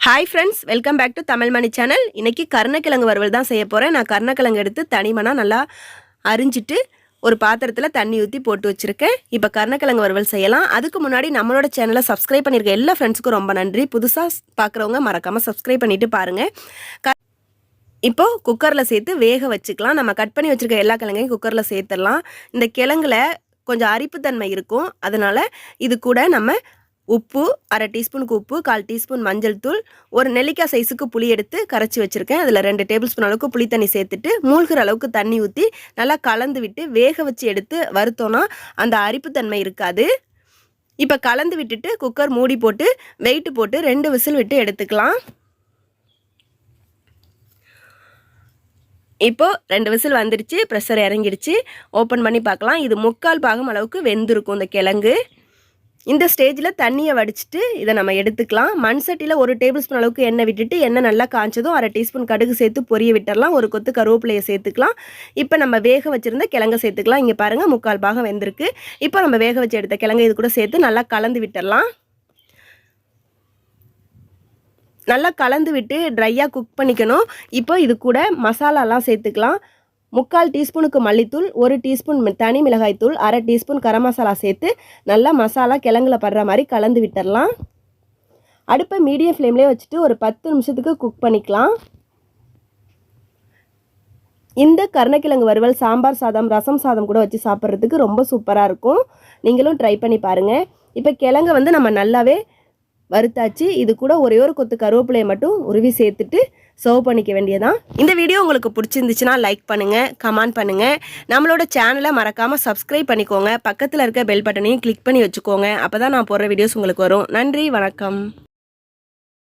Hi friends welcome back to Tamil Mani channel இன்றைக்கி கருணக்கிழங்கு வறுவல் தான் செய்ய போகிறேன் நான் கருணக்கிழங்கு எடுத்து தனிமனாக நல்லா அரிஞ்சிட்டு ஒரு பாத்திரத்தில் தண்ணி ஊற்றி போட்டு வச்சுருக்கேன். இப்போ கருணக்கிழங்கு வறுவல் செய்யலாம். அதுக்கு முன்னாடி நம்மளோட சேனலை சப்ஸ்கிரைப் பண்ணியிருக்க எல்லா ஃப்ரெண்ட்ஸுக்கும் ரொம்ப நன்றி. புதுசாக பார்க்குறவங்க மறக்காமல் சப்ஸ்கிரைப் பண்ணிவிட்டு பாருங்கள் க இப்போது குக்கரில் சேர்த்து வேக வச்சுக்கலாம். நம்ம கட் பண்ணி வச்சுருக்க எல்லா கிழங்கையும் குக்கரில் சேர்த்துடலாம். இந்த கிழங்குல கொஞ்சம் அரிப்புத்தன்மை இருக்கும். அதனால் இது கூட நம்ம உப்பு அரை டீஸ்பூனுக்கு உப்பு கால் டீஸ்பூன் மஞ்சள் தூள் ஒரு நெல்லிக்காய் சைஸுக்கு புளி எடுத்து கரைச்சி வச்சுருக்கேன். அதில் ரெண்டு டேபிள் ஸ்பூன் அளவுக்கு புளி தண்ணி சேர்த்துட்டு மூழ்கிற அளவுக்கு தண்ணி ஊற்றி நல்லா கலந்து விட்டு வேக வச்சு எடுத்து வறுத்தோன்னா அந்த அரிப்புத்தன்மை இருக்காது. இப்போ கலந்து விட்டுட்டு குக்கர் மூடி போட்டு வெயிட்டு போட்டு ரெண்டு விசில் விட்டு எடுத்துக்கலாம். இப்போது ரெண்டு விசில் வந்துடுச்சு ப்ரெஷர் இறங்கிடுச்சு. ஓப்பன் பண்ணி பார்க்கலாம். இது முக்கால் பாகம் அளவுக்கு வெந்திருக்கும் இந்த கிழங்கு. இந்த ஸ்டேஜில் தண்ணியை வடிச்சிட்டு இதை நம்ம எடுத்துக்கலாம். மண் சட்டியில் ஒரு டேபிள் ஸ்பூன் அளவுக்கு எண்ணெய் விட்டுட்டு எண்ணெய் நல்லா காய்ச்சதும் அரை டீஸ்பூன் கடுகு சேர்த்து பொரிய விட்டுடலாம் ஒரு கொத்து கருவேப்பிலையை சேர்த்துக்கலாம். இப்போ நம்ம வேக வச்சுருந்த கிழங்க சேர்த்துக்கலாம். இங்கே பாருங்கள் முக்கால் பாகம் வெந்திருக்கு. இப்போ நம்ம வேக வச்சு எடுத்த கிழங்கு இது கூட சேர்த்து நல்லா கலந்து விட்டுடலாம் நல்லா கலந்து விட்டு ட்ரையாக குக் பண்ணிக்கணும். இப்போ இது கூட மசாலாலாம் சேர்த்துக்கலாம். முக்கால் டீஸ்பூனுக்கு மல்லித்தூள் ஒரு டீஸ்பூன் தனி மிளகாய்த்தூள் அரை டீஸ்பூன் கரம் மசாலா சேர்த்து நல்லா மசாலா கிழங்குல படுற மாதிரி கலந்து விட்டுடலாம் அடுப்பை மீடியம் ஃப்ளேம்லேயே வச்சுட்டு ஒரு பத்து நிமிஷத்துக்கு குக் பண்ணிக்கலாம். இந்த கருணக்கிழங்கு வறுவல் சாம்பார் சாதம் ரசம் சாதம் கூட வச்சு சாப்பிட்றதுக்கு ரொம்ப சூப்பராக இருக்கும். நீங்களும் ட்ரை பண்ணி பாருங்கள் இப்போ கிழங்கு வந்து நம்ம நல்லாவே வறுத்தாச்சு. இது கூட ஒரே ஒரு கொத்து கருவேப்பிலையை மட்டும் உருவி சேர்த்துட்டு சர்வ் பண்ணிக்க வேண்டியதான் இந்த வீடியோ உங்களுக்கு பிடிச்சிருந்துச்சுன்னா லைக் பண்ணுங்கள் கமெண்ட் பண்ணுங்கள் நம்மளோட சேனலை மறக்காமல் சப்ஸ்கிரைப் பண்ணிக்கோங்க. பக்கத்தில் இருக்க பெல் பட்டனையும் கிளிக் பண்ணி வச்சுக்கோங்க. அப்போ தான் நான் போடுற வீடியோஸ் உங்களுக்கு வரும். நன்றி வணக்கம்.